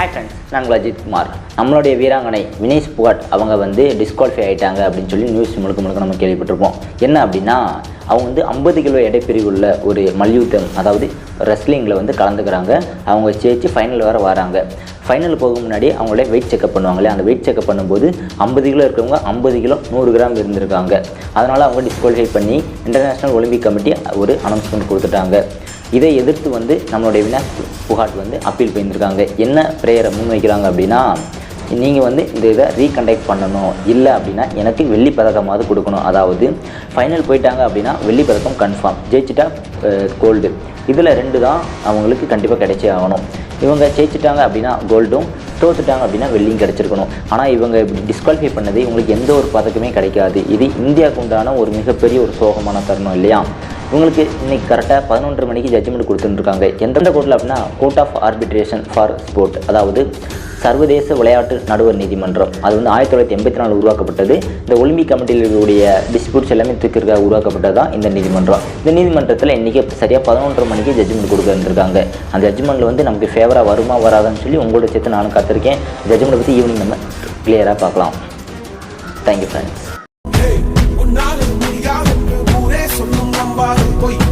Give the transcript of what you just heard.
Hi friends நாங்கள் அஜித் குமார். நம்மளுடைய வீராங்கனை வினேஷ் புகாட் அவங்க வந்து டிஸ்குவாலிஃபை ஆகிட்டாங்க அப்படின்னு சொல்லி நியூஸ் முழுக்க முழுக்க நம்ம கேள்விப்பட்டிருப்போம். என்ன அப்படின்னா அவங்க வந்து ஐம்பது கிலோ எடைப்பிரிவுள்ள ஒரு மல்யுத்தம் அதாவது ரெஸ்லிங்கில் வந்து கலந்துக்கிறாங்க. அவங்க ஜெயிச்சு ஃபைனல் வர வராங்க. ஃபைனல் போக முன்னாடி அவங்களே வெயிட் செக்அப் பண்ணுவாங்களே அந்த வெயிட் செக்அப் பண்ணும்போது ஐம்பது கிலோ இருக்கிறவங்க ஐம்பது கிலோ நூறு கிராம் இருந்திருக்காங்க. அதனால் அவங்க டிஸ்குவாலிஃபை பண்ணி இன்டர்நேஷ்னல் ஒலிம்பிக் கமிட்டி ஒரு அனௌன்ஸ்மெண்ட் கொடுத்துட்டாங்க. இதை எதிர்த்து வந்து நம்மளுடைய வினாஷ் புகாட் வந்து அப்பீல் பண்ணியிருக்காங்க. என்ன ப்ரேயரை முன்வைக்கிறாங்க அப்படின்னா நீங்கள் வந்து இந்த இதை ரீகண்டக்ட் பண்ணணும். இல்லை அப்படின்னா எனக்கு வெள்ளி பதக்கமாவது கொடுக்கணும். அதாவது ஃபைனல் போயிட்டாங்க அப்படின்னா வெள்ளி பதக்கம் கன்ஃபார்ம் ஜெயிச்சிட்டா கோல்டு இதில் ரெண்டு தான் அவங்களுக்கு கண்டிப்பாக கிடைச்சே ஆகணும். இவங்க ஜெயிச்சிட்டாங்க அப்படின்னா கோல்டும் தோத்துட்டாங்க அப்படின்னா வெள்ளியும் கிடச்சிருக்கணும். ஆனால் இவங்க இப்படி டிஸ்குவாலிஃபை பண்ணது இவங்களுக்கு எந்த ஒரு பதக்கமே கிடைக்காது. இது இந்தியாவுக்கு உண்டான ஒரு மிகப்பெரிய ஒரு சோகமான தருணம் இல்லையா? உங்களுக்கு இன்னைக்கு கரெக்டாக பதினொன்று மணிக்கு ஜட்ஜ்மெண்ட் கொடுத்துருக்காங்க எந்தெந்த கோர்ட்டில் அப்படின்னா Court of Arbitration for Sport அதாவது சர்வதேச விளையாட்டு நடுவர் நீதிமன்றம். அது வந்து ஆயிரத்தி தொள்ளாயிரத்தி எண்பத்தி நாலு உருவாக்கப்பட்டது. இந்த ஒலிம்பிக் கமிட்டியில் இருக்கக்கூடிய டிஸ்பியூட்ஸ் எல்லாமே தீர்க்கிறதுக்காக உருவாக்கப்பட்டது தான் இந்த நீதிமன்றம். இந்த நீதிமன்றத்தில் இன்றைக்கி சரியாக பதினொன்றரை மணிக்கு ஜட்ஜ்மெண்ட் கொடுக்க அந்த ஜட்ஜ்மெண்ட்டில் வந்து நமக்கு ஃபேவராக வருமா வராதான்னு சொல்லி உங்களோட சேர்த்து நானும் காத்திருக்கேன். ஜட்ஜ்மெண்ட் பற்றி ஈவினிங் நம்ம கிளியராக பார்க்கலாம். Thank you friends barro, oi